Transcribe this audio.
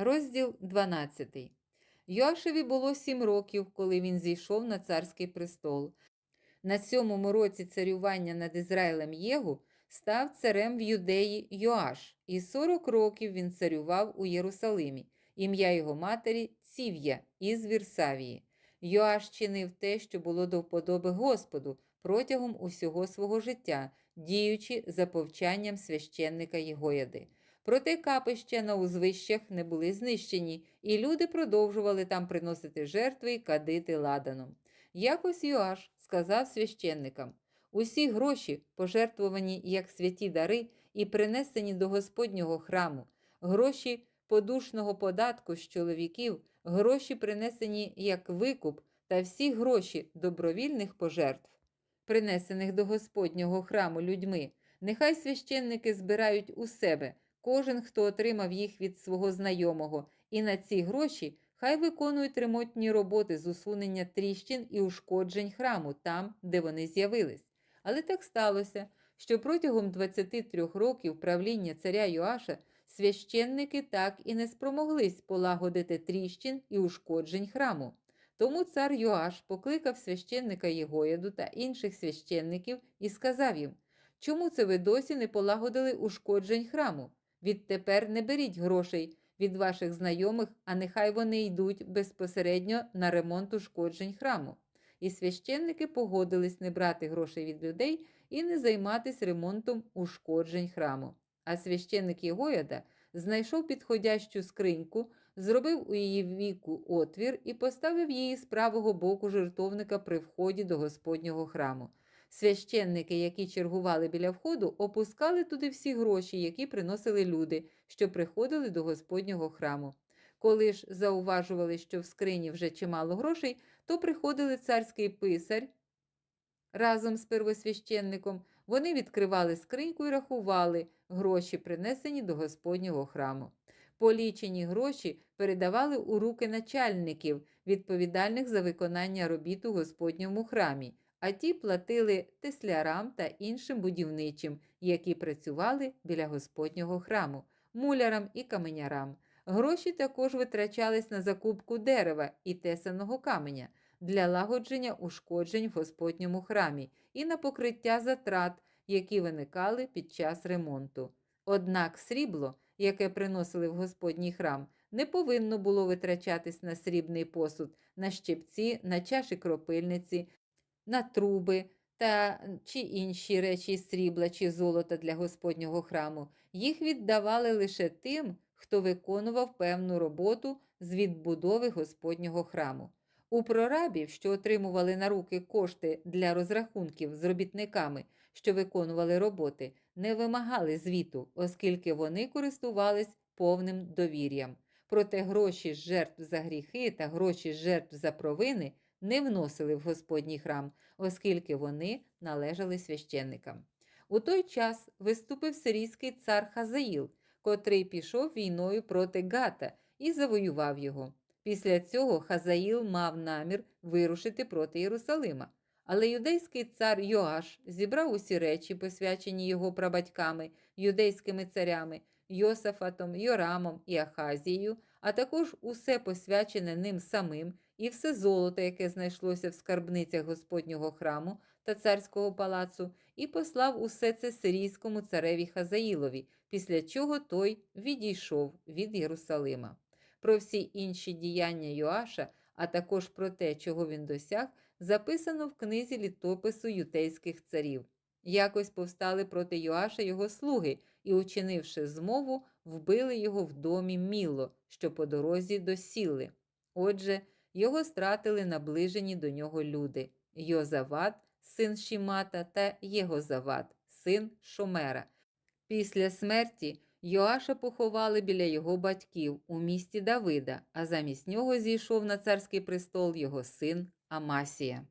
Розділ 12. Йоашеві було сім років, коли він зійшов на царський престол. На сьомому році царювання над Ізраїлем Єгу став царем в юдеї Йоаш, і 40 років він царював у Єрусалимі. Ім'я його матері Ців'я із Вірсавії. Йоаш чинив те, що було до вподоби Господу протягом усього свого життя, діючи за повчанням священника Єгояди. Проте капища на узвищах не були знищені, і люди продовжували там приносити жертви і кадити ладаном. Якось Йоаш сказав священникам: усі гроші, пожертвовані як святі дари і принесені до Господнього храму, гроші подушного податку з чоловіків, гроші принесені як викуп, та всі гроші добровільних пожертв, принесених до Господнього храму людьми, нехай священники збирають у себе кожен, хто отримав їх від свого знайомого, і на ці гроші хай виконують ремонтні роботи з усунення тріщин і ушкоджень храму там, де вони з'явились. Але так сталося, що протягом 23 років правління царя Йоаша священники так і не спромоглись полагодити тріщин і ушкоджень храму. Тому цар Йоаш покликав священника Єгояду та інших священників і сказав їм, чому це ви досі не полагодили ушкоджень храму? Відтепер не беріть грошей від ваших знайомих, а нехай вони йдуть безпосередньо на ремонт ушкоджень храму. І священники погодились не брати грошей від людей і не займатися ремонтом ушкоджень храму. А священник Єгояда знайшов підходящу скриньку, зробив у її віку отвір і поставив її з правого боку жертовника при вході до Господнього храму. Священники, які чергували біля входу, опускали туди всі гроші, які приносили люди, що приходили до Господнього храму. Коли ж зауважували, що в скрині вже чимало грошей, то приходили царський писар разом з первосвященником. Вони відкривали скриньку і рахували гроші, принесені до Господнього храму. Полічені гроші передавали у руки начальників, відповідальних за виконання робіт у Господньому храмі а ті платили теслярам та іншим будівничим, які працювали біля Господнього храму, мулярам і каменярам. Гроші також витрачались на закупку дерева і тесаного каменя для лагодження ушкоджень в Господньому храмі і на покриття затрат, які виникали під час ремонту. Однак срібло, яке приносили в Господній храм, не повинно було витрачатись на срібний посуд, на щепці, на чаші кропильниці, на труби та чи інші речі срібла чи золота для Господнього храму. Їх віддавали лише тим, хто виконував певну роботу з відбудови Господнього храму. У прорабів, що отримували на руки кошти для розрахунків з робітниками, що виконували роботи, не вимагали звіту, оскільки вони користувались повним довір'ям. Проте гроші жертв за гріхи та гроші жертв за провини не вносили в Господній храм, оскільки вони належали священникам. У той час виступив сирійський цар Хазаїл, котрий пішов війною проти Гата і завоював його. Після цього Хазаїл мав намір вирушити проти Єрусалима. Але юдейський цар Йоаш зібрав усі речі, посвячені його прабатьками, юдейськими царями, Йосафатом, Йорамом і Ахазією, а також усе посвячене ним самим і все золото, яке знайшлося в скарбницях Господнього храму та царського палацу, і послав усе це сирійському цареві Хазаїлові, після чого той відійшов від Єрусалима. Про всі інші діяння Йоаша, а також про те, чого він досяг, записано в книзі літопису ютейських царів. Якось повстали проти Йоаша його слуги і, учинивши змову, вбили його в домі Міло, що по дорозі до Сіли. Отже, його стратили наближені до нього люди Йозават, син Шімата, та Єгозават, син Шомера. Після смерті Йоаша поховали біля його батьків у місті Давида, а замість нього зійшов на царський престол його син Амасія.